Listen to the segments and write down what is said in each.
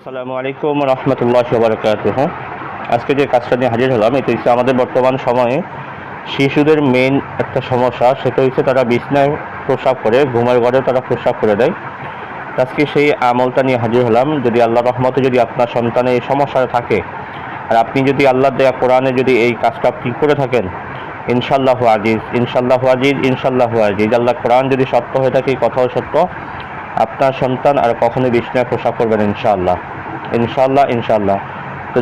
আসসালামু আলাইকুম রহমতুল্লাহ বারকাতুহ। আজকে যে কাজটা নিয়ে হাজির হলাম, এটা হচ্ছে আমাদের বর্তমান সময়ে শিশুদের মেন একটা সমস্যা। সেটা হচ্ছে তারা বিছনায় প্রসাব করে, ঘুমের ঘরে তারা প্রসাব করে দেয়। আজকে সেই আমলটা নিয়ে হাজির হলাম। যদি আল্লাহ রহমতে যদি আপনার সন্তানের এই সমস্যা থাকে, আর আপনি যদি আল্লাহ দেয়া কোরআনে যদি এই কাজটা আপনি করে থাকেন ইনশাল্লাহ আজিজ ইনশাল্লাহ আজিজ ইনশাল্লাহ আজিজ। আল্লাহ কোরআন যদি সত্য হয়ে থাকে কথাও সত্য। আপনার সন্তান আর কখনোই বিছনায় প্রসাব করবেন ইনশাআল্লাহ। ইনশাআল্লাহ ইনশাল্লাহ তো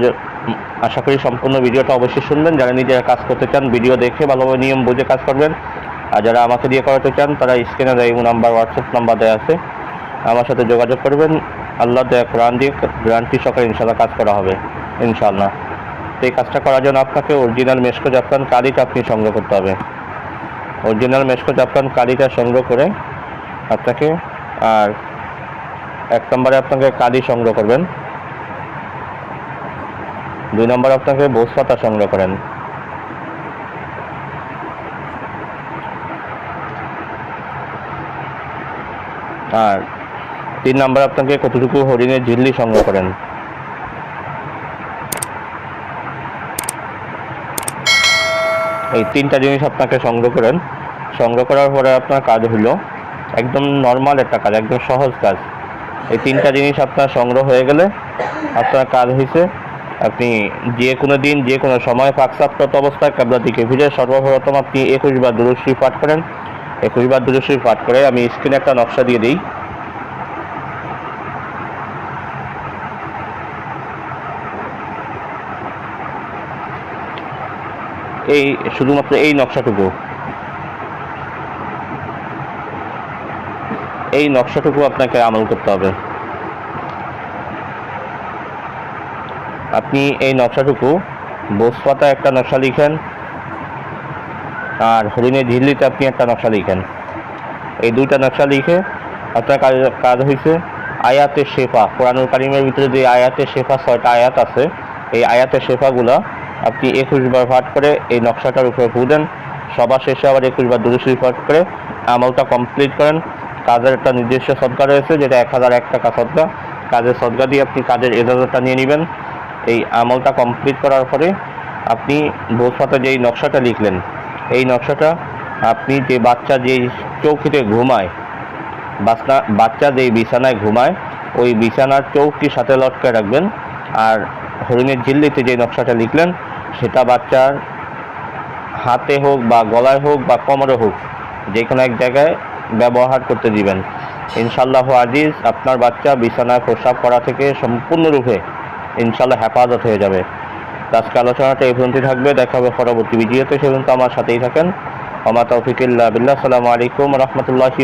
আশা করি সম্পূর্ণ ভিডিওটা অবশ্যই শুনবেন। যারা নিজেরা কাজ করতে চান, ভিডিও দেখে ভালোভাবে নিয়ম বুঝে কাজ করবেন। আর যারা আমাকে দিয়ে করাতে চান, তারা স্ক্রিনে দেয় নাম্বার হোয়াটসঅ্যাপ নাম্বার দেওয়া আছে। আমার সাথে যোগাযোগ করবেন। আল্লাহ দেয়া কোরআন দিয়ে গ্যারান্টি সকালে ইনশাল্লাহ কাজ করা হবে ইনশাল্লাহ তো এই কাজটা করার জন্য আপনাকে অরিজিনাল মেসকো জাফরান কালিটা আপনি সংগ্রহ করতে হবে। অরিজিনাল মেসকো জাফরান কালিটা সংগ্রহ করে আপনাকে, আর এক নম্বরে আপনাকে কালি সংগ্রহ করবেন। দুই নম্বরে আপনাকে বোস পাতা সংগ্রহ করেন। আর তিন নম্বরে আপনাকে কতটুকু হরিণের ঝিল্লি সংগ্রহ করেন। এই তিনটা জিনিস আপনাকে সংগ্রহ করেন। সংগ্রহ করার পরে আপনার কাজ হলো একদম নর্মাল একটা কাজ, একদম সহজ কাজ। এই তিনটা জিনিস আপনার সংগ্রহ হয়ে গেলে আপনার কাজ হয়েছে আপনি যে কোনো দিন, যে কোনো সময় ফাঁকসাপ্রত অবস্থায় কাবলা দিকে ফিরে সর্বপ্রথম আপনি একুশ বার দুরুশ্রী পাঠ করেন। একুশ বার দুরুশ্রী পাঠ করে আমি স্ক্রিনে একটা নকশা দিয়ে দিই। এই, শুধুমাত্র এই নকশাটুকু। এই নকশাটুকু আপনাকে আমল করতে হবে। আপনি এই নকশাটুকু বোসপাতা একটা নকশা লিখেন, আর হরিণের ঝিল্লিতে আপনি একটা নকশা লিখেন। এই দুইটা নকশা লিখে আপনার কাজ কাজ হয়েছে আয়াতের শেফা। কোরআনুল কারিমের ভিতরে যে আয়াতের শেফা, ছয়টা আয়াত আছে, এই আয়াতের শেফাগুলা আপনি একুশ বার পাঠ করে এই নকশাটার উপরে ফু দেন। সবার শেষে আবার একুশ বার দুরুশি পাঠ করে আমলটা কমপ্লিট করেন। কাজের একটা নির্দিষ্ট সদকা রয়েছে, যেটা এক হাজার এক টাকা সদকা। কাজের সদকা দিয়ে আপনি কাজের এজাজতটা নিয়ে নেবেন। এই আমলটা কমপ্লিট করার পরে আপনি বোঝপাতে যেই নকশাটা লিখলেন, এই নকশাটা আপনি যে বাচ্চা যেই চৌকিতে ঘুমায় বাসনা বাচ্চা যেই বিছানায় ঘুমায়, ওই বিছানার চৌকির সাথে লটকে রাখবেন আর হরিণের ঝিল্লিতে যে নকশাটা লিখলেন, সেটা বাচ্চার হাতে হোক বা গলায় হোক বা কোমরে হোক যে কোনো এক জায়গায় ব্যবহার করতে দিবেন। ইনশাল্লাহ আজিজ, আপনার বাচ্চা বিছানায় প্রস্রাব করা থেকে সম্পূর্ণরূপে ইনশাল্লাহ হেফাজত হয়ে যাবে। আজকে আলোচনাটা এই পর্যন্তই থাকবে। দেখা হবে পরবর্তী ভিডিওতে। সে পর্যন্ত আমার সাথেই থাকেন। আমার তৌফিকুল্লাহ বিল্লাহ। সালামু আলাইকুম রহমতুল্লাহি